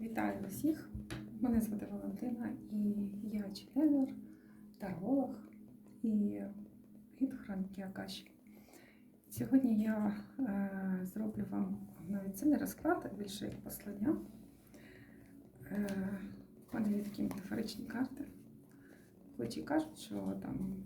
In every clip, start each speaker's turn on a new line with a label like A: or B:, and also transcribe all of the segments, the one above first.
A: Вітаю усіх! Мене звати Валентина і я членер, таролог і хроники Акаші. Сьогодні я е, зроблю вам навіть це не розклад, а більше як послання. Е, мене є такі метафоричні карти. Хоч і кажуть, що там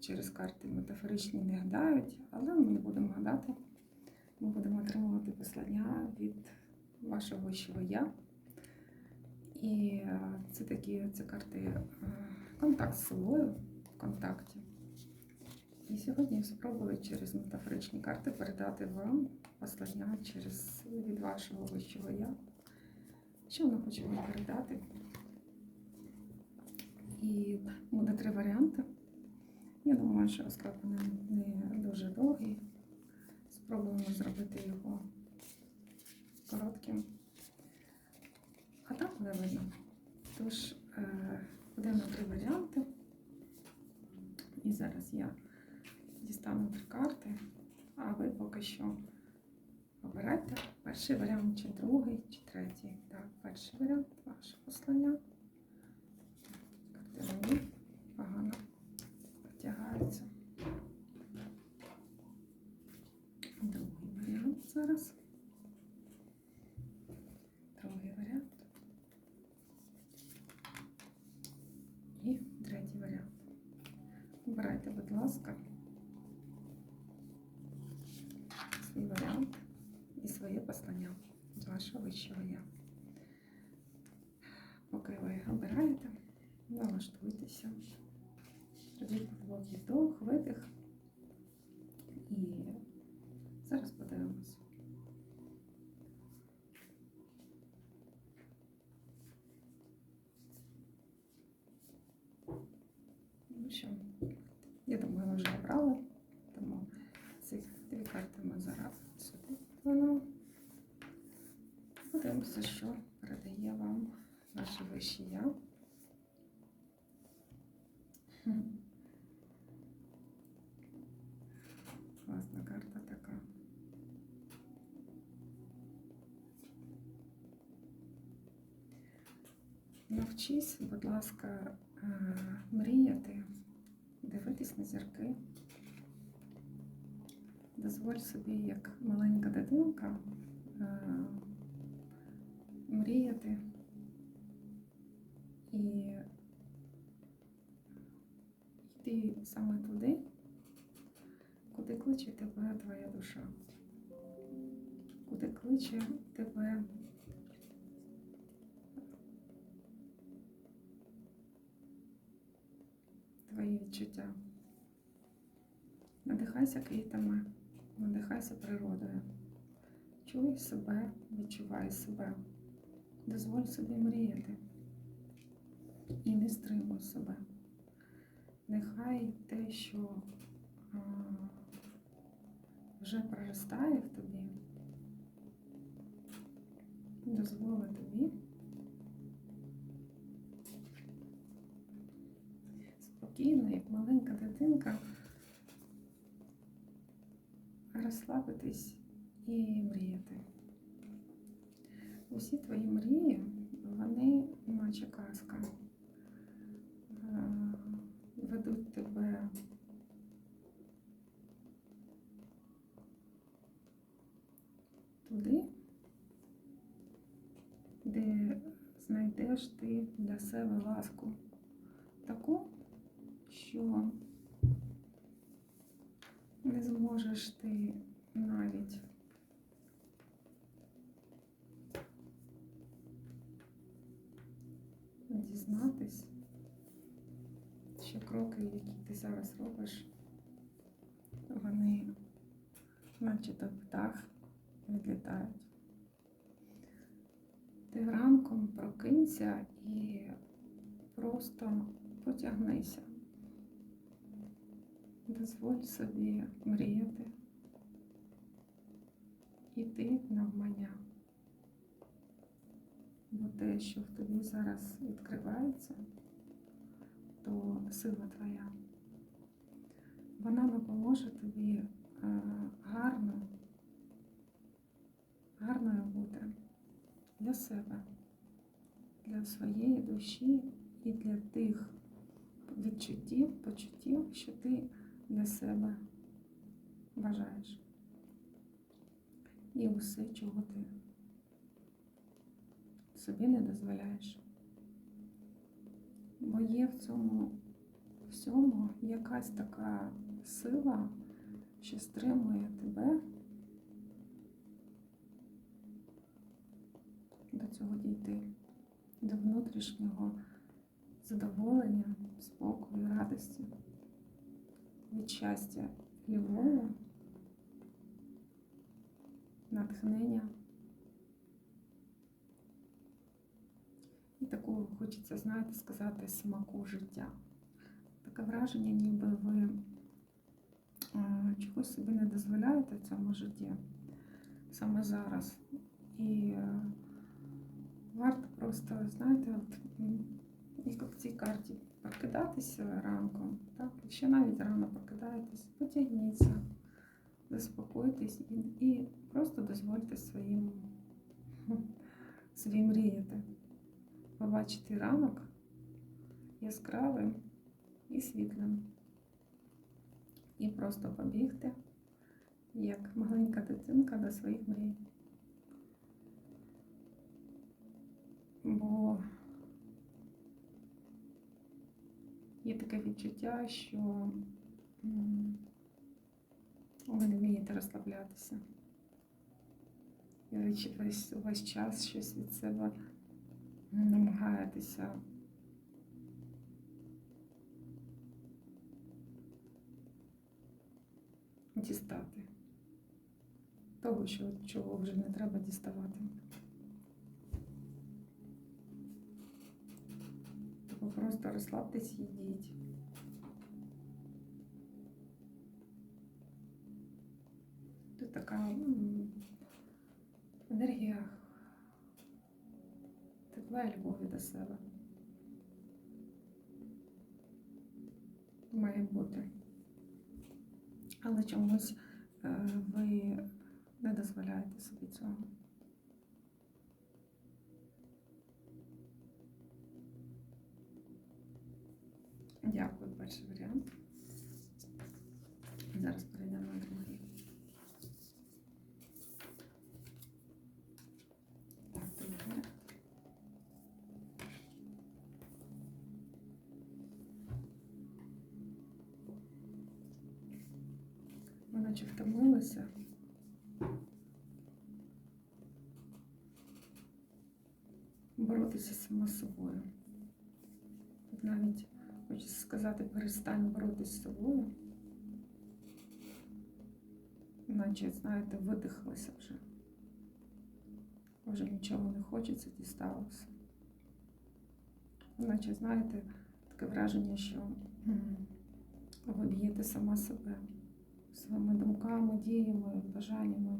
A: через карти метафоричні не гадають, але ми будемо гадати. Ми будемо отримувати послання від вашого вищого я. І е, це такі це карти е, контакт з собою в контакті. І сьогодні я спробую через метафоричні карти передати вам послання через від вашого вищого я. Що воно хоче вам передати? І буде три варіанти. Я думаю, що розклад не дуже довгий. Спробуємо зробити його коротким. Буде видно. Тож, е, буде на три варіанти. І зараз я дістану три карти, а ви поки що обирайте перший варіант, чи другий, чи третій. Так, перший варіант ваше послання. Карти мені погано потягаються. Другий варіант зараз. Другий варіант. І третій варіант. Обирайте, будь ласка, свій варіант і своє послання з вашого вищого я. Поки ви обираєте, налаштуйтеся. Робіть глибокий вдох, видих. І зараз подивимось. Ну що, я думаю, ви вже обрали, тому ці дві карти ми зараз сюди кладемо. Подивимося, що передає вам наше я. Класна карта така. Навчись, будь ласка, е, мріяти, дивитись на зірки. Дозволь собі, як маленька дитинка, е, мріяти саме туди, куди кличе тебе твоя душа, куди кличе тебе твої відчуття. Надихайся квітами, надихайся природою. Чуй себе, відчувай себе. Дозволь собі мріяти і не стримуй себе. Нехай те, що вже проростає в тобі, дозволить тобі спокійно, як маленька дитинка, розслабитись і мріяти. Усі твої мрії, вони, наче казка, е, ведуть тебе. Туди, де знайдеш ти для себе ласку таку, що не зможеш ти навіть дізнатись, що кроки, які ти зараз робиш, вони наче-то птах відлітають. Ти ранком прокинься і просто потягнися. Дозволь собі мріяти, іти навмання. Бо те, що в тобі зараз відкривається, то сила твоя. Вона допоможе тобі е, гарно, гарною бути для себе, для своєї душі і для тих відчуттів, почуттів, що ти для себе бажаєш. І усе, чого ти собі не дозволяєш. Бо є в цьому всьому якась така сила, що стримує тебе до цього дійти, до внутрішнього задоволення, спокою, радості, від щастя, любові, натхнення. Такого хочеться, знаєте, сказати, смаку життя. Таке враження, ніби ви е, чогось собі не дозволяєте в цьому житті саме зараз. І е, варто просто, знаєте, от, як в цій карті, прокидатися ранком, так, якщо навіть рано прокидаєтесь, потягніться, заспокойтесь і, і просто дозвольте своїм собі мріяти побачити ранок яскравим і світлим. І просто побігти, як маленька дитинка до своїх мрій. Бо є таке відчуття, що ви не вмієте розслаблятися. І ви весь, весь час щось від себе намагаєтеся дістати того, що, чого вже не треба діставати. Тобто просто розслабтесь і йдіть. Тут така енергія і любові до себе. Має бути. Але чомусь ви не дозволяєте собі цього. Дякую, перший варіант. Зараз Ви наче втомилися. Боротися сама собою. Навіть хочеться сказати, перестань боротися з собою. Наче, знаєте, видихлися вже. Вже нічого не хочеться, дісталося. Наче, знаєте, таке враження, що ви б'єте сама себе своїми думками, діями, бажаннями,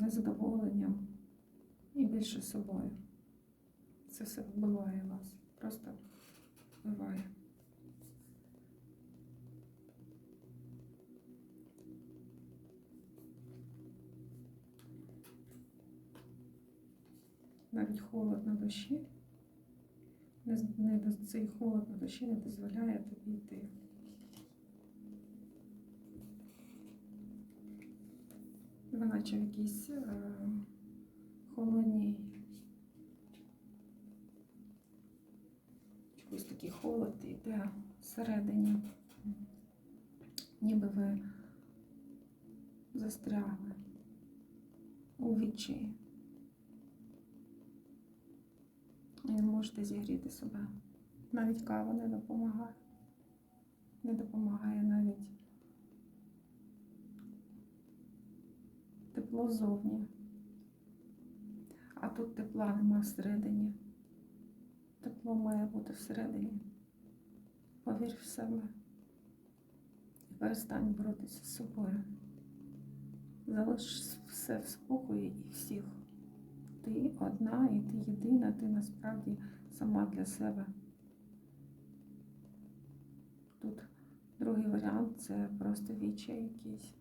A: незадоволенням і більше собою. Це все вбиває вас. Просто вбиває. Навіть холод на душі, цей холод на душі не дозволяє тобі йти. В якійсь е, холодній, якийсь такий холод йде всередині, ніби ви застрягли у відчаї. І не можете зігріти себе. Навіть кава не допомагає. Не допомагає навіть тепло зовні. А тут тепла нема всередині. Тепло має бути всередині. Повір в себе і перестань боротися з собою. Залиш все в спокої і всіх. Ти одна і ти єдина, ти насправді сама для себе. Тут другий варіант це просто вічай якийсь.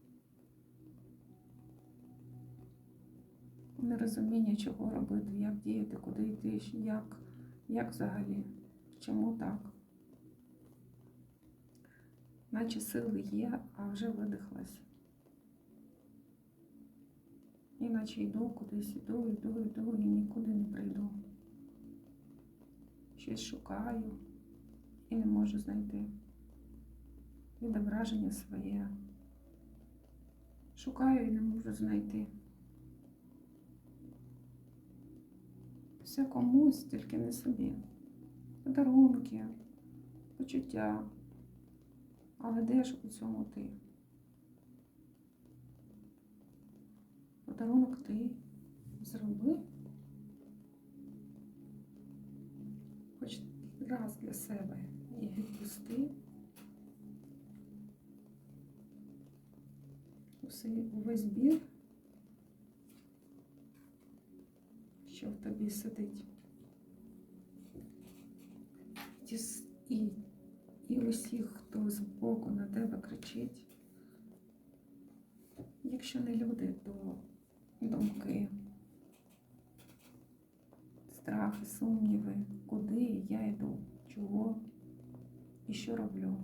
A: Нерозуміння, чого робити, як діяти, куди йти, як, як взагалі, чому так. Наче сили є, а вже видихлась. Іначе йду кудись, йду, йду, йду і нікуди не прийду. Щось шукаю і не можу знайти. Відображення своє. Шукаю і не можу знайти. Все комусь, тільки не собі. Подарунки, почуття. Але де ж у цьому ти? Подарунок ти зроби. Хоч раз для себе і відпусти. Увесь біль, що в тобі сидить. І, і усіх, хто збоку на тебе кричить. Якщо не люди, то думки, страхи, сумніви, куди я йду, чого і що роблю.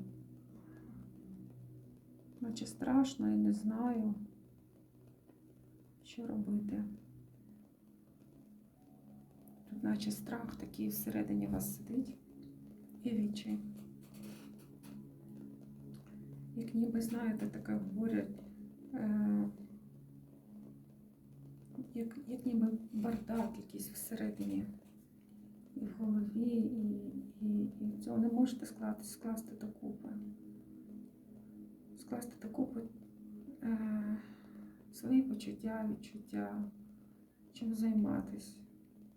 A: Наче страшно і не знаю, що робити. Наче страх такий всередині вас сидить і відчай. Як ніби, знаєте, таке говорять, е, як, як ніби бардак якийсь всередині і в голові, і, і, і цього не можете скласти, скласти докупи. Скласти докупи е, свої почуття, відчуття, чим займатися.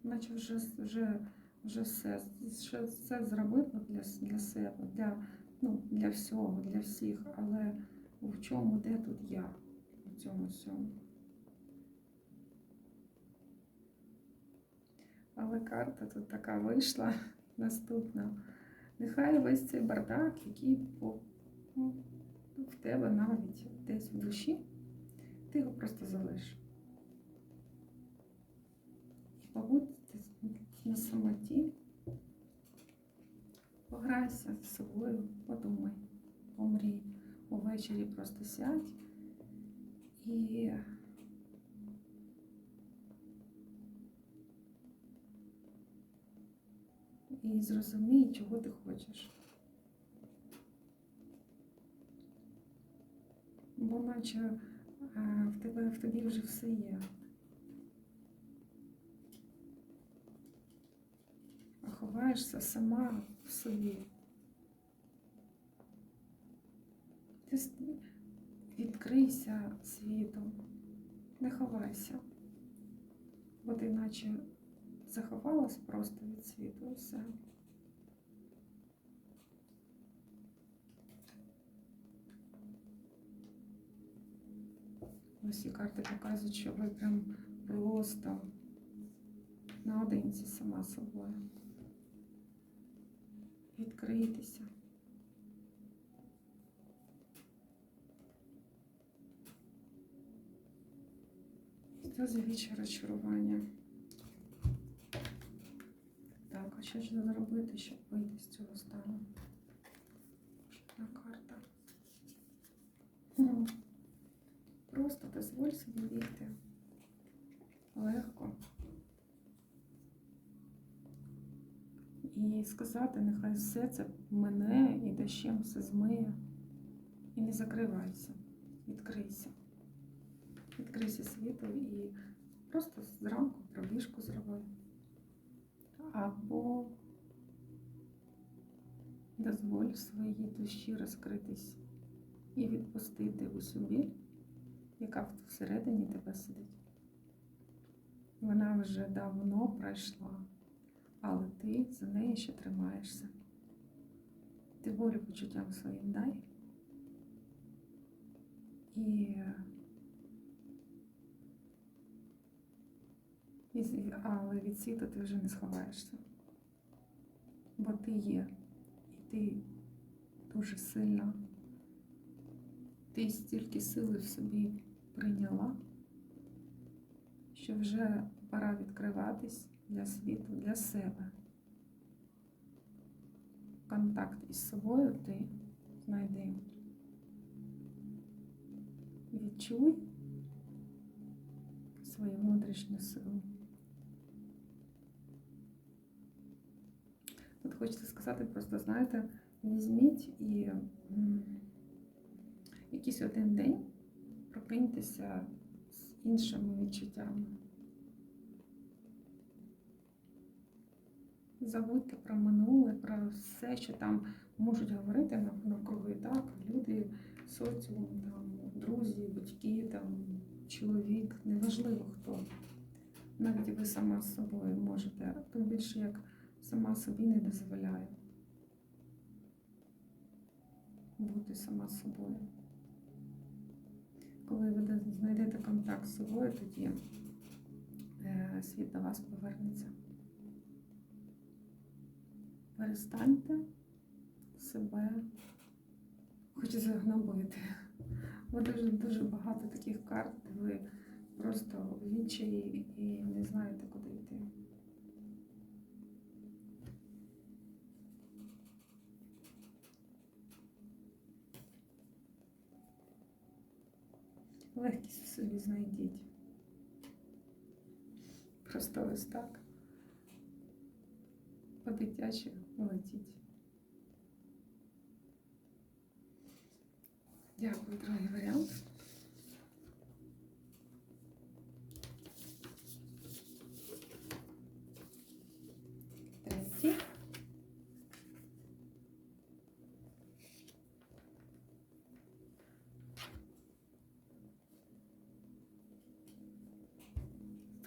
A: Наче вже, вже, вже все, вже все зробила для, для себе, для, ну, для всього, для всіх, але в чому, де тут я у цьому всьому. Але карта тут така вийшла наступна. Нехай весь цей бардак, який ну, в тебе навіть десь в душі, ти його просто залиш. Побудь на самоті, пограйся з собою, подумай, помрій. Увечері просто сядь і і зрозумій, чого ти хочеш. Бо наче е, в тебе в тобі вже все є. Ховаєшся сама в собі. Ти відкрийся світу, не ховайся, бо ти наче заховалась просто від світу і все. Ось і карти показують, що ви прям просто наодинці сама собою. Відкрийтеся. Сльози вічі розчарування. Так, а що ж треба робити, щоб вийти з цього стану? Одна карта. Ну, Просто дозволь собі війти. Легко. Сказати, нехай все це мене і дощем все змиє. І не закривайся. Відкрийся. Відкрийся світу і просто зранку пробіжку зроби. Або дозволь своїй душі розкритись і відпустити усю біль, яка всередині тебе сидить. Вона вже давно пройшла, але ти за неї ще тримаєшся. Ти волю почуттям своїм дай. І, але від світу ти вже не сховаєшся. Бо ти є, і ти дуже сильна. Ти стільки сили в собі прийняла, що вже пора відкриватись для світу, для себе. Контакт із собою ти знайди. Відчуй свою внутрішню силу. Тут хочеться сказати, просто знаєте, візьміть і якийсь один день прокиньтеся з іншими відчуттями. Забудьте про минуле, про все, що там можуть говорити нав- навкруги, так, люди, соціум, там, друзі, батьки, там, чоловік, неважливо хто. Навіть ви сама з собою можете, тим більше як сама собі не дозволяю бути сама собою. Коли ви знайдете контакт з собою, тоді е, світ до вас повернеться. Перестаньте себе хочу загнобити. Бо дуже дуже багато таких карт, де ви просто в відчаї і не знаєте, куди йти. Легкість в собі знайдіть. Просто ось так. По-дитячі летіть. Дякую, другий варіант.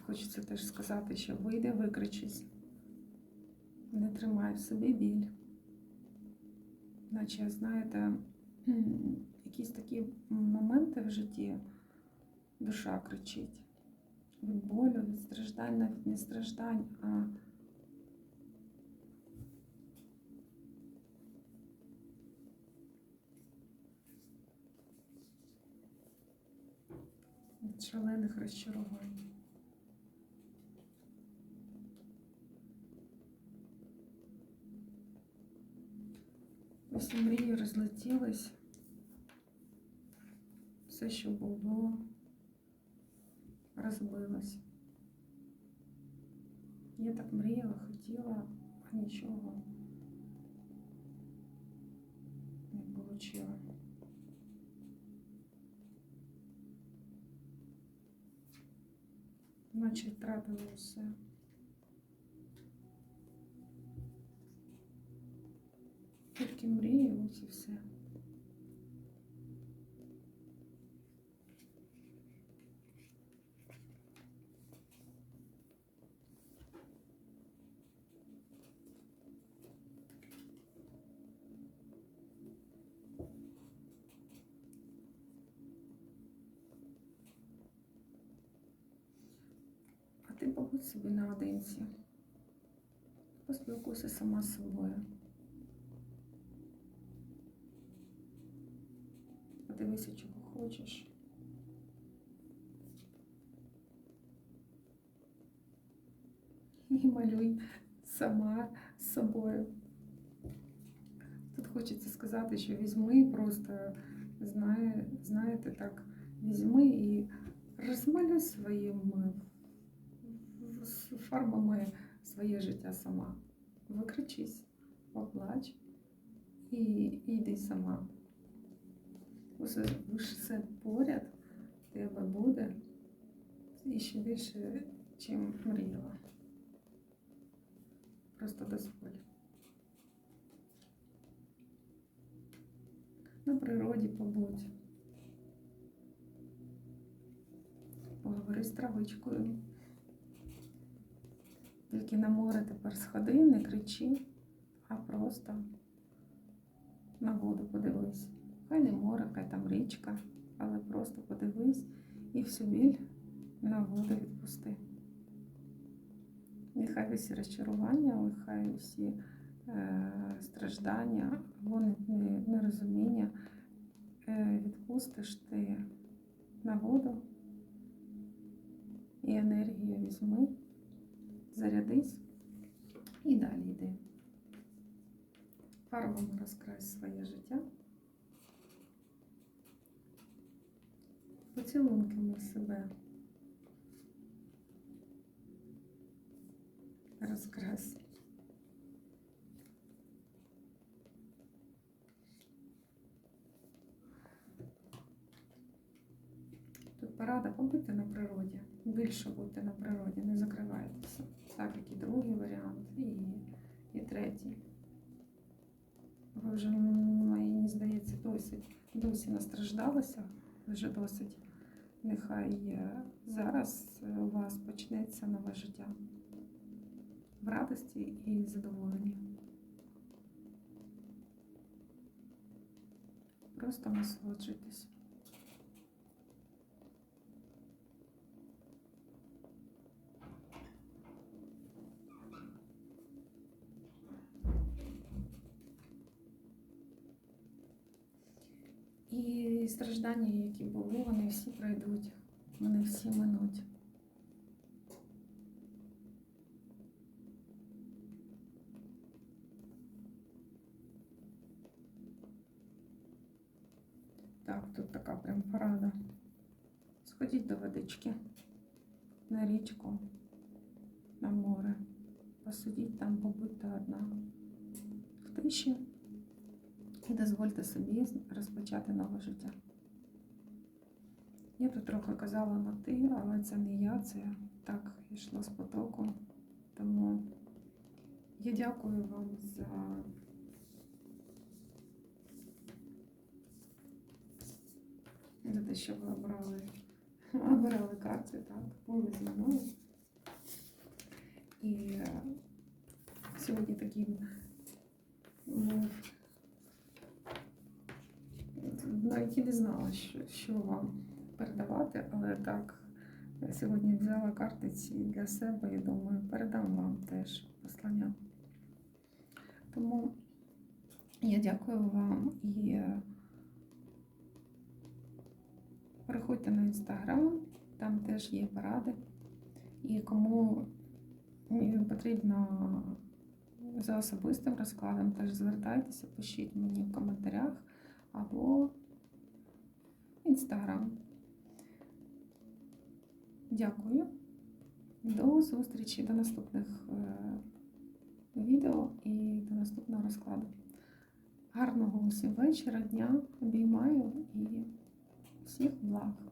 A: Хочеться теж сказати, що вийде, викричись. Не тримай в собі біль. Наче, знаєте, якісь такі моменти в житті душа кричить. Від болю, від страждань, навіть не страждань, а від шалених розчарувань. Усі мрії розлетілись. Все, що було, розбилось. Я так мріяла, хотіла, а нічого не отримала. Наче втратила усе. Тільки мрії, ось і все. Ти побудь собі наодинці. Поспілкуйся сама з собою. І малюй сама з собою. Тут хочеться сказати, що візьми просто, знає, знаєте, так, візьми і розмалюй своїми фарбами своє життя сама. Викричись, поплач і йди сама. Усе, все поряд тебе буде і ще більше, чим мріяла. Просто дозволь. На природі побудь. Поговори з травичкою. Тільки на море тепер сходи, не кричи, а просто на воду подивись. Хай не море, хай там річка, але просто подивись і всю біль на воду відпусти. Нехай усі розчарування, нехай усі е, страждання або нерозуміння е, відпустиш ти на воду і енергію візьми, зарядись і далі йди. Фарбами розкрась своє життя. Поцілунками себе. Розкрась. Тут порада побудьте на природі, більше будьте на природі, не закривайтеся. Так як і другий варіант, і, і третій. Ви вже, мені здається, досить, досі настраждалися, вже досить. Нехай е, зараз у вас почнеться нове життя в радості і задоволенні. Просто насолоджуйтесь. І страждання, які були, вони всі пройдуть, вони всі минуть. Водички, на річку, на море. Посидіть там, побудьте одна в тиші і дозвольте собі розпочати нове життя. Я тут трохи казала на ти, але це не я, це так йшло з потоку. Тому я дякую вам за за те, що ви обрали, обирали карти, так, були зі мною. І е, сьогодні такий був навіть і не знала, що, що вам передавати, але так, сьогодні взяла картиці для себе і думаю, передам вам теж послання. Тому я дякую вам і переходьте на інстаграм, там теж є поради. І кому потрібно за особистим розкладом, теж звертайтеся, пишіть мені в коментарях або інстаграм. Дякую. До зустрічі, до наступних е, відео і до наступного розкладу. Гарного усім вечора, дня, обіймаю і всіх благ.